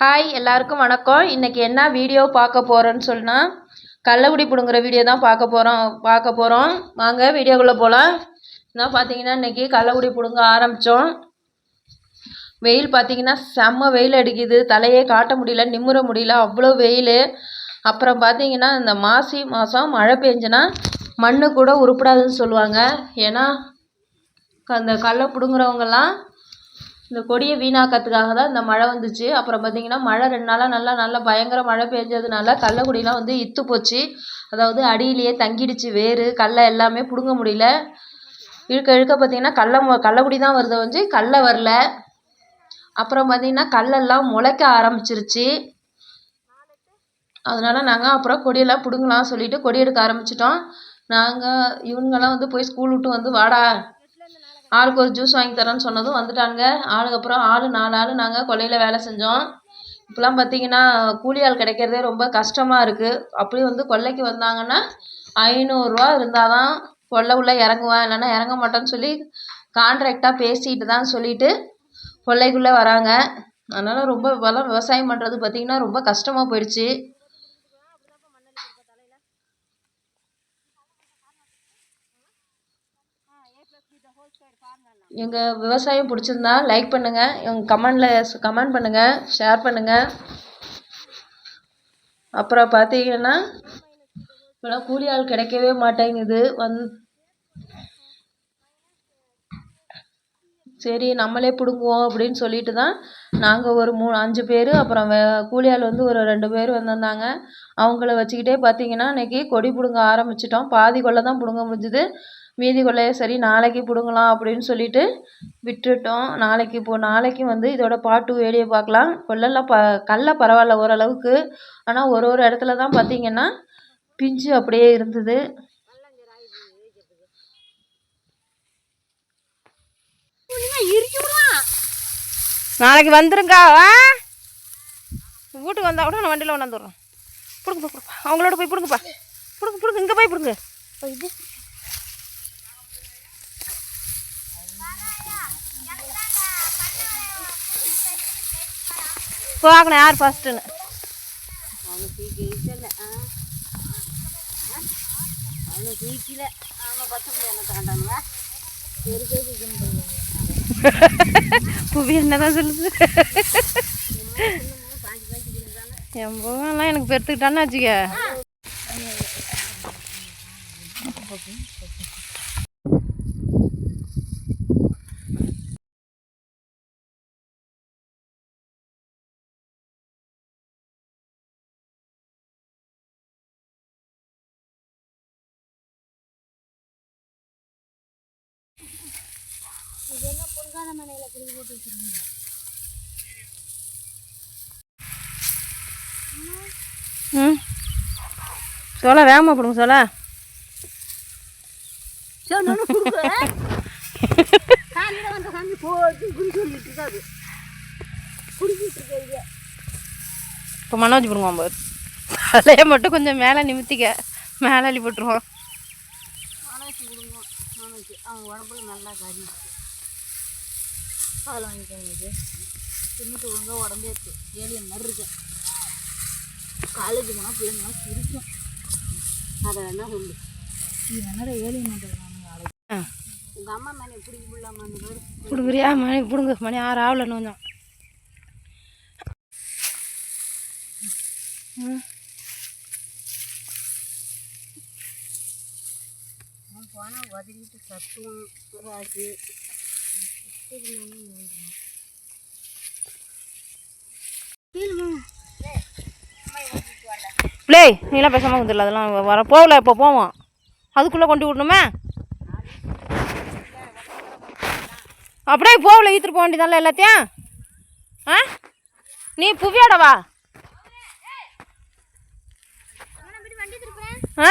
Hi எல்லாருக்கும் வணக்கம். இன்றைக்கி என்ன வீடியோ பார்க்க போகிறோன்னு சொன்னால் கள்ளக்குடி பிடுங்குற வீடியோ தான் பார்க்க போகிறோம் பார்க்க போகிறோம் வாங்க வீடியோக்குள்ளே போகலாம் என்ன பார்த்தீங்கன்னா இன்றைக்கி கள்ளக்குடி பிடுங்க ஆரம்பித்தோம் வெயில் பார்த்தீங்கன்னா செம்ம வெயில் அடிக்குது. தலையே காட்ட முடியல நிம்முற முடியல அவ்வளோ வெயில். அப்புறம் பார்த்தீங்கன்னா இந்த மாசி மாதம் மழை பெஞ்சுன்னா மண்ணு கூட உருப்படாதுன்னு சொல்லுவாங்க. ஏன்னா அந்த கடல பிடுங்குறவங்கெல்லாம் இந்த கொடியை வீணாக்கிறதுக்காக தான் இந்த மழை வந்துச்சு. அப்புறம் பார்த்திங்கன்னா மழை ரெண்டு நாளாக நல்லா நல்லா பயங்கர மழை பெஞ்சதுனால கடலக்கொடிலாம் வந்து இத்து போச்சு. அதாவது அடியிலேயே தங்கிடுச்சு வேர் கடல எல்லாமே பிடுங்க முடியல. இழுக்க இழுக்க பார்த்திங்கன்னா கடல கடலக்குடி தான் வருது வந்து கடல வரல. அப்புறம் பார்த்திங்கன்னா கல்லெல்லாம் முளைக்க ஆரம்பிச்சிருச்சு. அதனால் நாங்கள் அப்புறம் கொடியெல்லாம் பிடுங்கலாம் சொல்லிவிட்டு கொடி எடுக்க ஆரம்பிச்சிட்டோம். நாங்கள் இவங்கெல்லாம் வந்து போய் ஸ்கூல் விட்டு வந்து வாடா ஆளுக்கு ஒரு ஜூஸ் வாங்கி தரேன்னு சொன்னதும் வந்துட்டானுங்க. ஆளுக்கு அப்புறம் ஆள் நாலு ஆள் நாங்கள் கொல்லையில் வேலை செஞ்சோம். இப்போலாம் பார்த்தீங்கன்னா கூலி ஆள் கிடைக்கிறதே ரொம்ப கஷ்டமாக இருக்குது அப்படியும் வந்து கொல்லைக்கு வந்தாங்கன்னா ஐநூறுரூவா இருந்தால் தான் கொல்லை உள்ளே இறங்குவேன். இல்லைன்னா இறங்க மாட்டேன்னு சொல்லி கான்ட்ராக்டாக பேசிட்டு தான் சொல்லிட்டு கொல்லைக்குள்ளே வராங்க. அதனால் ரொம்ப இப்போலாம் விவசாயம் பண்ணுறது பார்த்திங்கன்னா ரொம்ப கஷ்டமாக போயிடுச்சு. எங்கள் விவசாயம் பிடிச்சிருந்தா லைக் பண்ணுங்கள் எங்கள் கமெண்டில் கமெண்ட் பண்ணுங்கள் ஷேர் பண்ணுங்கள் அப்புறம் பார்த்தீங்கன்னா இப்போலாம் கூலி ஆள் கிடைக்கவே மாட்டேங்குது. வந் சரி நம்மளே பிடுங்குவோம் அப்படின்னு சொல்லிட்டு தான் நாங்கள் ஒரு மூணு அஞ்சு பேர் அப்புறம் வே கூலி ஆள் வந்து ஒரு ரெண்டு பேர் வந்திருந்தாங்க. அவங்கள வச்சுக்கிட்டே பார்த்தீங்கன்னா இன்றைக்கி கொடி பிடுங்க ஆரம்பிச்சிட்டோம். பாதி கொள்ளை தான் பிடுங்க முடிஞ்சுது. மீதி கொல்லையை சரி நாளைக்கு பிடுங்கலாம் அப்படின்னு சொல்லிட்டு விட்டுட்டோம். நாளைக்கு இப்போது நாளைக்கு வந்து இதோட பார்ட் டூ வீடியோ பார்க்கலாம். கொல்லெல்லாம் ப கடல பரவாயில்ல ஓரளவுக்கு. ஆனால் ஒரு ஒரு இடத்துல தான் பார்த்தீங்கன்னா பிஞ்சு அப்படியே இருந்தது. நாளைக்கு வந்துருங்க. ஆ? வீட்டுக்கு வந்தால் கூட நான் வண்டியில் கொண்டாந்துடுறோம் பிடுங்க பிடுங்க அவங்களோட போய் பிடுங்கப்பா. பிடுங்க பிடுங்க இங்கே போய் பிடுங்க. இது. பார்க்கணும் யார் ஃபஸ்ட்டுன்னு புவி என்னதான் சொல்லுது? என் போகலாம் எனக்கு பெருத்துக்கிட்டான்னு வச்சுக்க. ம். சொல்ல வேகமாக போடுங்க சொல்ல இப்போ மனோஜ் போடுவோம் பாரு தலையை மட்டும் கொஞ்சம் மேலே நிமித்திக்க. மேலே அள்ளி போட்டுருவோம் அவன் உடம்புல நல்லா கறி பால் வாங்கிக்கோங்க தின்னுட்டு ஒழுங்காக உடம்பே இருக்கு ஏலியன் மாதிரி இருக்கு. காலேஜ் போனால் பிள்ளைங்களாம் சிரிக்கும். அதை வேணா சொல்லு. நீ வேணா ஏலியன் உங்கள் அம்மா மணி பிள்ளாமான்னு பேர் பிடுங்குறியா? மணி பிடுங்க. மணி ஆறு ஆகலன்னு கொஞ்சம். ம். போனால் உதவிட்டு சத்துவம் ராஜு பிளே நீலாம் பேசாமல் வந்துடல அதெல்லாம் வர போகல இப்போ போவோம். அதுக்குள்ளே கொண்டு விடணுமே? அப்படியே போகல ஈத்துட்டு போக வேண்டியதால எல்லாத்தையும்? ஆ? நீ புவியோட வா ஆ?